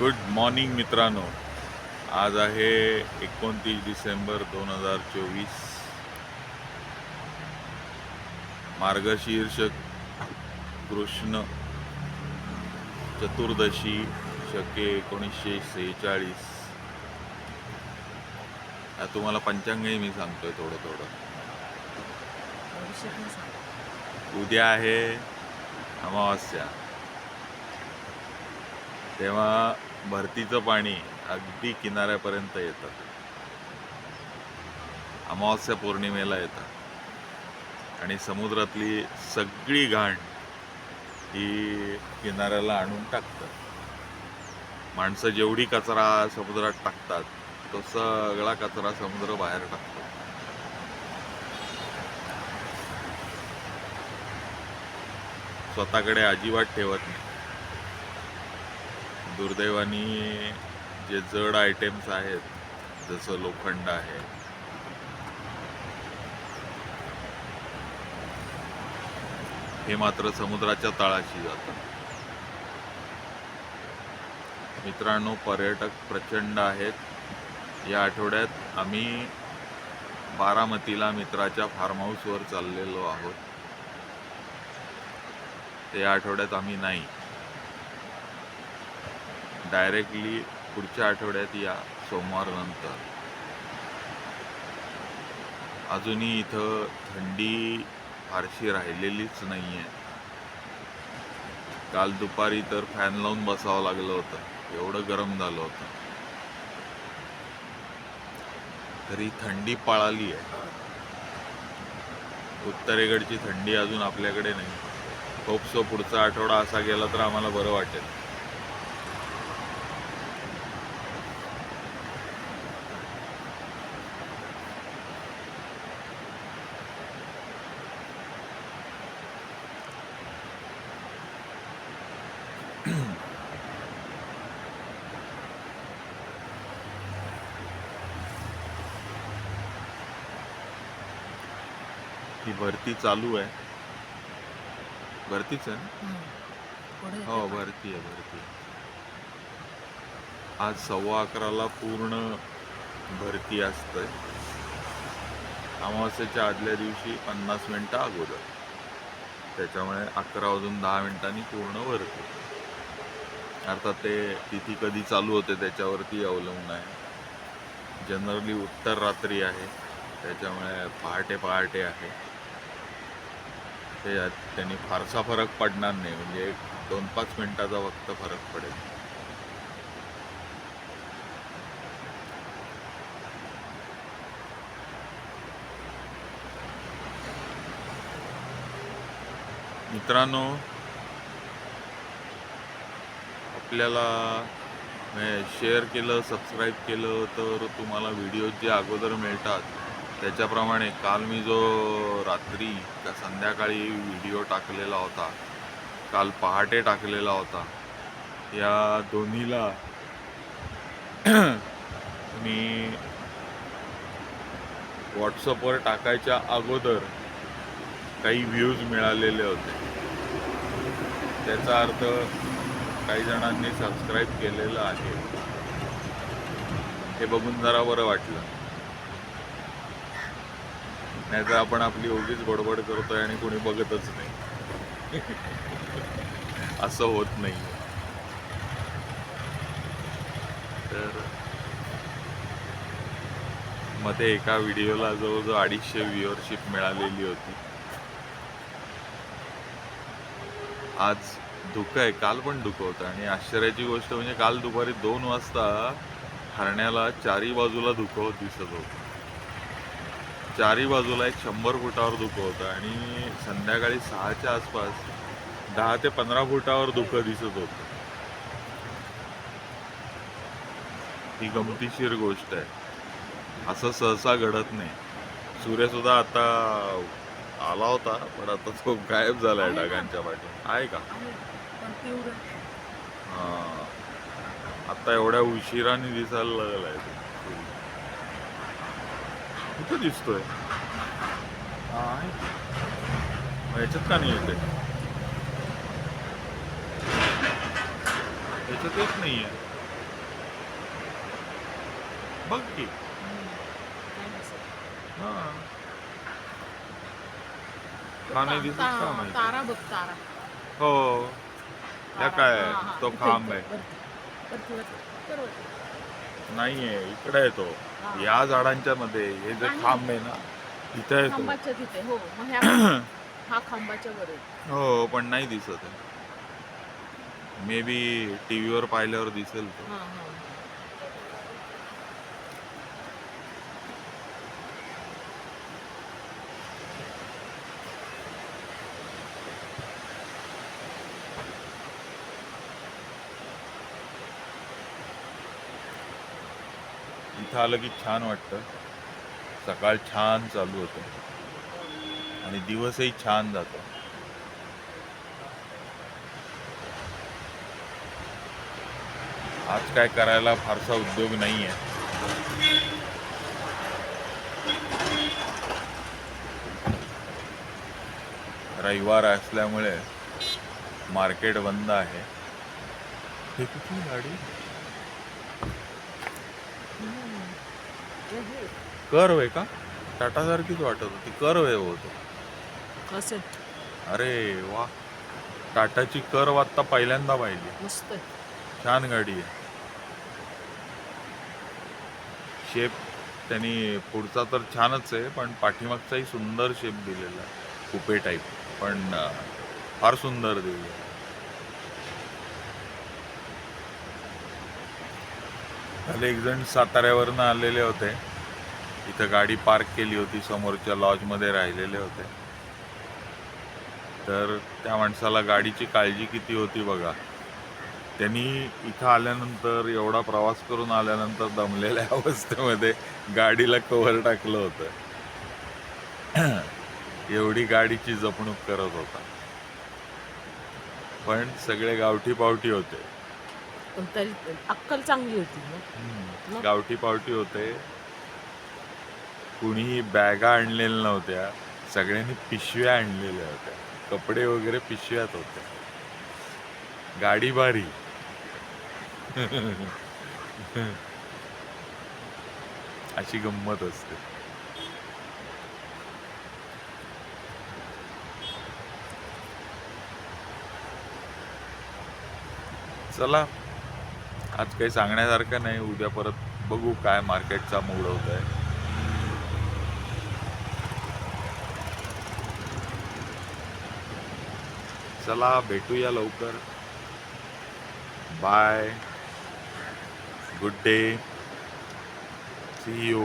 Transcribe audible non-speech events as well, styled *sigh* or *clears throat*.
Good morning मित्रांनो. आज आहे एकोणतीस डिसेंबर दोन हजार चोवीस. मार्गशीर्ष कृष्ण चतुर्दशी शके एकोणीसशे सेहेचाळीस. हा तुम्हाला पंचांगही मी सांगतोय थोडं थोडं. उद्या आहे अमावस्या. तेव्हा भरतीचं पाणी अगदी किनाऱ्यापर्यंत येतं. अमावस्या पौर्णिमेला येतं. आणि समुद्रातली सगळी घाण ही किनाऱ्याला आणून टाकतं माणसं जेवढी कचरा समुद्रात टाकतात तो सगळा कचरा समुद्र बाहेर टाकतो. स्वतःकडे अजिबात ठेवत नाही. दुर्दैवाने जे जड आयटेम्स आहेत जसं लोखंड आहे. हे मात्र समुद्राच्या तळाशी जातं. मित्रांनो पर्यटक प्रचंड आहेत. या आठवड्यात आम्ही बारामतीला मित्राच्या फार्म हाऊसवर चाललेलो आहोत. ते या आठवड्यात आम्ही नाही. डायरेक्टली पुढच्या आठवड्यात या सोमवार नंतर अजूनही इथं थंडी फारशी राहिलेलीच नाही आहे काल दुपारी तर फॅन लावून बसावं लागलं होतं. एवढं गरम झालं होतं. तरी थंडी पळाली आहे उत्तरेकडची थंडी अजून आपल्याकडे नाही. होप सो पुढचा आठवडा असा गेला तर आम्हाला बरं वाटेल. ही भरती चालू आहे. भरतीच आहे ना? हो भरती आहे भरती. आज सव्वा अकराला पूर्ण भरती असतंय. अमावस्येच्या आदल्या दिवशी पन्नास मिनटं अगोदर. त्याच्यामुळे अकरा वाजून दहा मिनिटांनी पूर्ण भरती. अर्थात ते तिथी कधी चालू होते त्याच्यावरती अवलंबून आहे. जनरली उत्तर रात्री आहे. त्याच्यामुळे पहाटे पहाटे आहे. ते त्यांनी फारसा फरक पडणार नाही. म्हणजे एक दोन पाच मिनिटाचा फक्त फरक पडेल. मित्रांनो आपल्याला शेअर केलं सबस्क्राईब केलं तर तुम्हाला व्हिडिओ जे अगोदर मिळतात त्याच्याप्रमाणे काल मी जो रात्री का संध्याकाळी व्हिडिओ टाकलेला होता काल पहाटे टाकलेला होता या दोन्हीला *clears throat* मी व्हॉट्सअपवर टाकायच्या अगोदर काही व्ह्यूज मिळालेले होते. त्याचा अर्थ काही जणांनी सबस्क्राईब केलेलं आहे. हे बघून जरा बरं वाटलं. नाहीतर आपण आपली उगीच बडबड करतोय आणि कोणी बघतच नाही. असं होत नाही. तर मध्ये एका व्हिडिओला जवळजवळ अडीचशे व्ह्युअरशिप मिळालेली होती. आज धुकं आहे काल पण धुकं होतं आणि आश्चर्याची गोष्ट म्हणजे काल दुपारी दोन वाजता हरण्याला चारी बाजूला धुकं दिसत होतं. चारी बाजूला एक शंभर फुटावर धुकं होतं आणि संध्याकाळी सहाच्या आसपास दहा ते पंधरा फुटावर धुकं दिसत होतं. ही गमतीशीर गोष्ट आहे. असं सहसा घडत नाही. सूर्यसुद्धा आता आला होता पण आता तो गायब झालाय ढगांच्या पाठी. आहे का? हा. आता एवढ्या उशिराने दिसायला लागलाय तो. सूर्य. कुठं दिसतोय? याच्यात का नाही येते? याच्यात येत बघ की. हा. नाही दिसत का माहिती? तारा बघ तारा. हो. या. काय. तो खांब. आहे नाहीये इकडे येतो. या झाडांच्या मध्ये हे जे. खांब आहे ना इथे येतो खांबाच्या तिथे हो मग ह्या *coughs* हा खांबाच्या वर आहे. हो पण नाही दिसत आहे मे बी टीव्हीवर पाहिल्यावर दिसेल तो हा हा इथं आलं की छान वाटतं. सकाळ छान चालू होतं. आणि दिवसही छान जातो. आज काय करायला फारसा उद्योग नाही आहे रविवार असल्यामुळे मार्केट बंद आहे. हे कुठली गाडी? कर्व आहे का? टाटा सारखीच वाटत होती. कर्व आहे होतो असेल अरे वा. टाटाची कर्व आत्ता पहिल्यांदा पाहिली. मस्त. छान गाडी आहे. शेप त्यांनी पुढचा तर छानच आहे पण पाठीमागचाही सुंदर शेप दिलेला आहे. कुपे टाईप पण फार सुंदर दिलेला काल एक जण साताऱ्यावरनं आलेले होते. इथं गाडी पार्क केली होती. समोरच्या लॉजमध्ये राहिलेले होते. तर त्या माणसाला गाडीची काळजी किती होती बघा. त्यांनी इथं आल्यानंतर एवढा प्रवास करून आल्यानंतर दमलेल्या *laughs* अवस्थेमध्ये गाडीला कव्हर टाकलं होतं. *clears throat* एवढी गाडीची जपणूक करत होता. पण सगळे गावठी पावठी होते. पण तरी अक्कल चांगली होती ना. मग? गावठी पावठी होते. कुणीही बॅगा आणलेल्या नव्हत्या. सगळ्यांनी पिशव्या आणलेल्या होत्या. कपडे वगैरे पिशव्यात होते. गाडी भारी. अशी गंमत असते. चला. आज काही सांगण्यासारखं नाही उद्या परत बघू काय मार्केटचा मूड होत आहे चला भेटूया लवकर. Bye good day see you